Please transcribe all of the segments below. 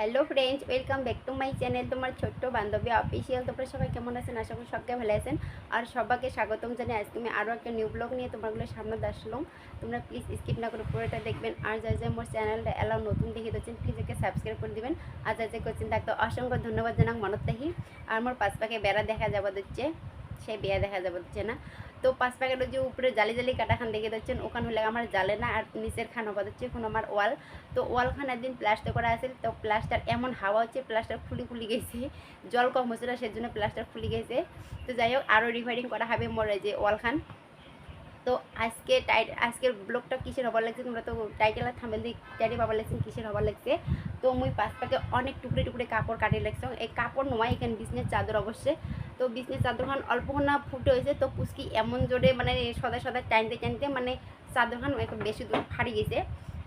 Hello friends welcome back to my channel তোমার ছোট্ট বান্ধবী অফিসিয়াল তোমরা সবাই কেমন আছেন? আশা করি সবাই ভালো আছেন। আর সবাইকে স্বাগতম জানাই। আজকে আমি আরও একটা নিউ ব্লগ নিয়ে তোমারগুলো সামনে আসলাম। তোমরা প্লিজ স্কিপ না করে পুরোটা দেখবেন। আর যা যা মোর চ্যানেলটা এলাও নতুন দেখে দিচ্ছেন প্লিজ একে সাবস্ক্রাইব করে দিবেন। আর যা যা করছেন, তাকে অসংখ্য ধন্যবাদ জানাক মনত থাকি আর মোর পাঁচ পাকে বেড়া দেখা যাব দিচ্ছে সেই বেয়া দেখা যাব দিচ্ছে না? তো পাঁচ প্যাকেটের যে উপরে জালি জালি কাটা খান দেখে দিচ্ছেন, ওখান হলে আমার জালে না, আর নিচের খান হবা দিচ্ছে এখন আমার ওয়াল। তো ওয়ালখান একদিন প্লাস্টার করা আছে তো প্লাস্টার এমন হাওয়া হচ্ছে, প্লাস্টার খুলি খুলি গেছে, জল কম হচ্ছে না সেজন্য প্লাস্টার খুলি গেছে। তো যাই হোক আরও রিফাইডিং করা হবে মোর যে ওয়ালখান। তো আজকে টাইট আজকের ব্লগটা কিসের হবার লাগছে, তোমরা তো টাইটেল আর থামেল দিয়ে টাইটে পাবার লাগছে, কিসের হবার লাগছে? তো মুই পাঁচ পাকে অনেক টুকরে টুকরে কাপড় কাটিয়ে লাগছে এই কাপড় নয় এখানে বিজনেস চাদর অবশ্যই। তো বিজনেস চাদরখান অল্পখানা ফুটে হয়েছে, তো পুচকি এমন জোরে মানে সদা সদা টাইনতে টাইনতে মানে চাদরখান একটু বেশি দূর ফাড়ি গেছে।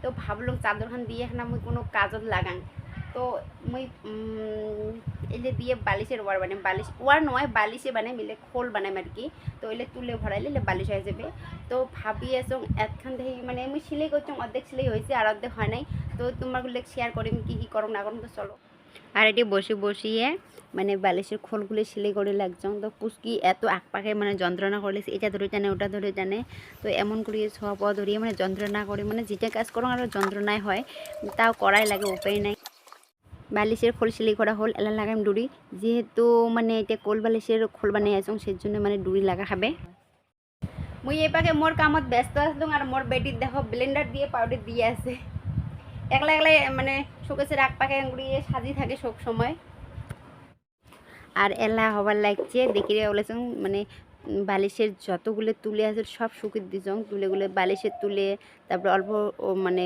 তো ভাবলাম চাদরখান দিয়ে এখন আমি কোনো কাজত লাগান তো মুই যে দিয়ে বালিশের ওয়ার বানাই, বালিশ, ওয়ার নয়, বালিশে বানাই, মিলে খোল বানাই আর কি। তো এলে তুলে ভরাইলে এলে বালিশ হয়ে যাবে। তো ভাবি আসং একখান থেকে মানে আমি সিলাই করছি, অর্ধেক সিলাই হয়েছে আর অর্ধেক হয় নাই। তো তোমারগুলো শেয়ার করিম, কি কি করম না করম, তো চলো। আর এটি বসে বসিয়ে মানে বালিশের খোলগুলো সিলাই করে লাগছং। তো পুচকি এত আক পাকে মানে যন্ত্রণা করলে এটা ধরে জানে, ওটা ধরে জানে। তো এমন করিয়ে ছোঁয়া পাওয়া ধরিয়ে মানে যন্ত্রণা করে। মানে যেটা কাজ করো আরও যন্ত্রণায় হয়। তাও করাই লাগে, উপায় নাই। বালিশের খোল সিলাই করা হল এলা লাগাম ডুরি। যেহেতু মানে এটা কোল বালিশের খোল বানাই আছো সেই জন্য মানে ডুরি লাগা খাবে। মুই এই পাকে মোর কামত ব্যস্ত আসলাম আর মোর বেটির দেখো ব্লেন্ডার দিয়ে পাউডার দিয়ে আছে। একলা একলা মানে শোকেসের আগ পাকে গুড়িয়ে সাজি থাকে সব সময়। আর এলা হবার লাগছে দেখি বলেছেন মানে বালিশের যতগুলো তুলে আছে সব শুকিয়ে দিছং তুলেগুলো বালিশের তুলে, তারপরে অল্প মানে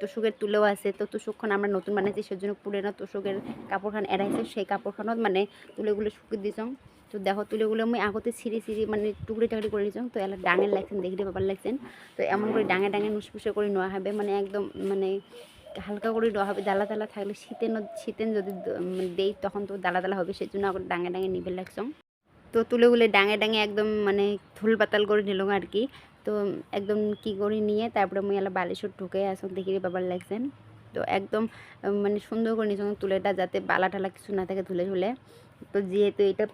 তোষকের তুলেও আছে, তো তোষকখন আমরা নতুন বানাইছি, সেজন্য পুরেনো তোষকের কাপড়খান এড়াইছে, সেই কাপড়খানত মানে তুলেগুলো শুকিয়ে দিছং তো দেখো, তুলেগুলো আমি আগতে ছিঁড়ি ছিঁড়ি মানে টুকরি, টাকরি করে দিছং তো এলা ডাঙের লাগছেন দেখলে ব্যাপার লাগছেন। তো এমন করে ডাঙে ডাঙে নুসপুসে করে নেওয়া হবে মানে একদম মানে হালকা করে হবে, দালা দালা থাকলে শীতেন শীতেন যদি মানে দেই তখন তো দালা দালা হবে, সেজন্য আবার ডাঙে ডাঙে নিবে লাগছং তো তুলে উলে ডাঙে ডাঙে একদম মানে থুল পাতাল করে নিল আর কি। তো একদম কি করে নিয়ে তারপরে মুই এলা বালিশর ঢুকে আসুন, দেখি বাবার লাগছেন তো একদম মানে সুন্দর করে নিয়েছিলাম তুলেটা যাতে বালা টালা কিছু না থাকে ধুলে তুলে তো যেহেতু এটা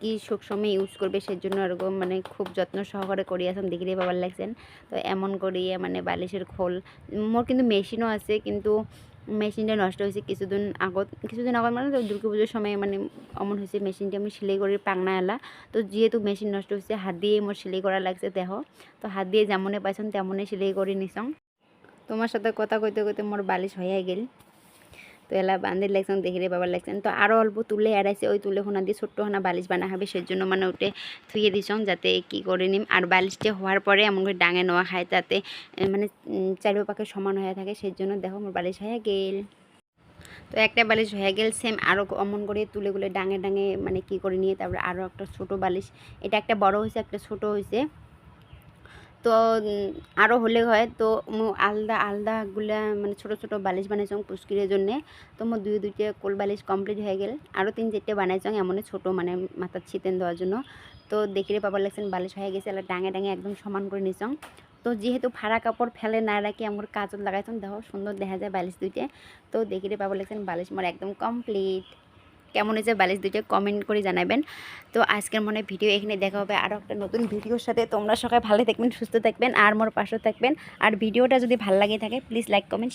কি সবসময় ইউজ করবে, সেজন্য এরকম মানে খুব যত্ন সহকারে করি আসুন, দেখি রে বাবার লাগছেন। তো এমন করিয়ে মানে বালিশের খোল, মোর কিন্তু মেশিনও আছে, কিন্তু মেশিনটা নষ্ট হয়েছে কিছুদিন আগত কিছুদিন আগত মানে দুর্গা পুজোর সময় মানে অমন হয়েছে মেশিনটা আমি সেলাই করে পাংনা এলা। তো যেহেতু মেশিন নষ্ট হয়েছে, হাত দিয়ে মোর সেলাই করা লাগছে দেহ। তো হাত দিয়ে যেমনে পাইছন, তেমনে সেলাই করে নিছং তোমার সাথে কথা কইতে কইতে মোর বালিশ হয়ে গেল। তো এলা বান্ধে লাগছেন দেখি রে বাবার লাগছেন তো আরও অল্প তুলে এড়াইছে ওই তুলে হোনা দিয়ে ছোট্ট হোনা বালিশ বানা হবে সেজন্য মানে ওটে থুয়ে দিছং যাতে কি করে নিম। আর বালিশটা হওয়ার পরে এমন করে ডাঙে নেওয়া খায় এ, মানে চারিপাকে সমান হয়ে থাকে সেই জন্য দেখো আমার বালিশ হয়ে গেল। তো একটা বালিশ হয়ে গেল সেম আরও অমন করে তুলে গুলে ডাঙে ডাঙে মানে কি করে নিয়ে তারপরে আরও একটা ছোট বালিশ। এটা একটা বড় হয়েছে একটা ছোট হয়েছে। তো আরও হলে হয়। তো মো আলাদা আলাদাগুলা মানে ছোট ছোট বালিশ বানাইছং পুষ্কিরের জন্যে। তো মোর দুই, দুইটা কোল বালিশ কমপ্লিট হয়ে গেল। আরও তিন, চারটে বানাইছং এমনই ছোট মানে মাথার ছিতেন দেওয়ার জন্য। তো দেখিরে পাবার লাগছেন বালিশ হয়ে গেছে আর ডাঙে ডাঙে একদম সমান করে নিছং। তো যেহেতু ফাড়া কাপড় ফেলে না রাখি, আমার কাজত লাগাইছং, দেখো সুন্দর দেখা যায় বালিশ দুইটা। তো দেখিরে পাবার লাগছেন বালিশ মোর একদম কমপ্লিট। কেমন হয়েছে বালিশ দুটো কমেন্ট করে জানাবেন। তো আজকের মনে ভিডিও এখানে দেখা হবে। আরও একটা নতুন ভিডিওর সাথে তোমরা সবাই ভালো থাকবেন, সুস্থ থাকবেন, আর মোর পাশে থাকবেন। আর ভিডিওটা যদি ভালো লাগে থাকে প্লিজ লাইক কমেন্ট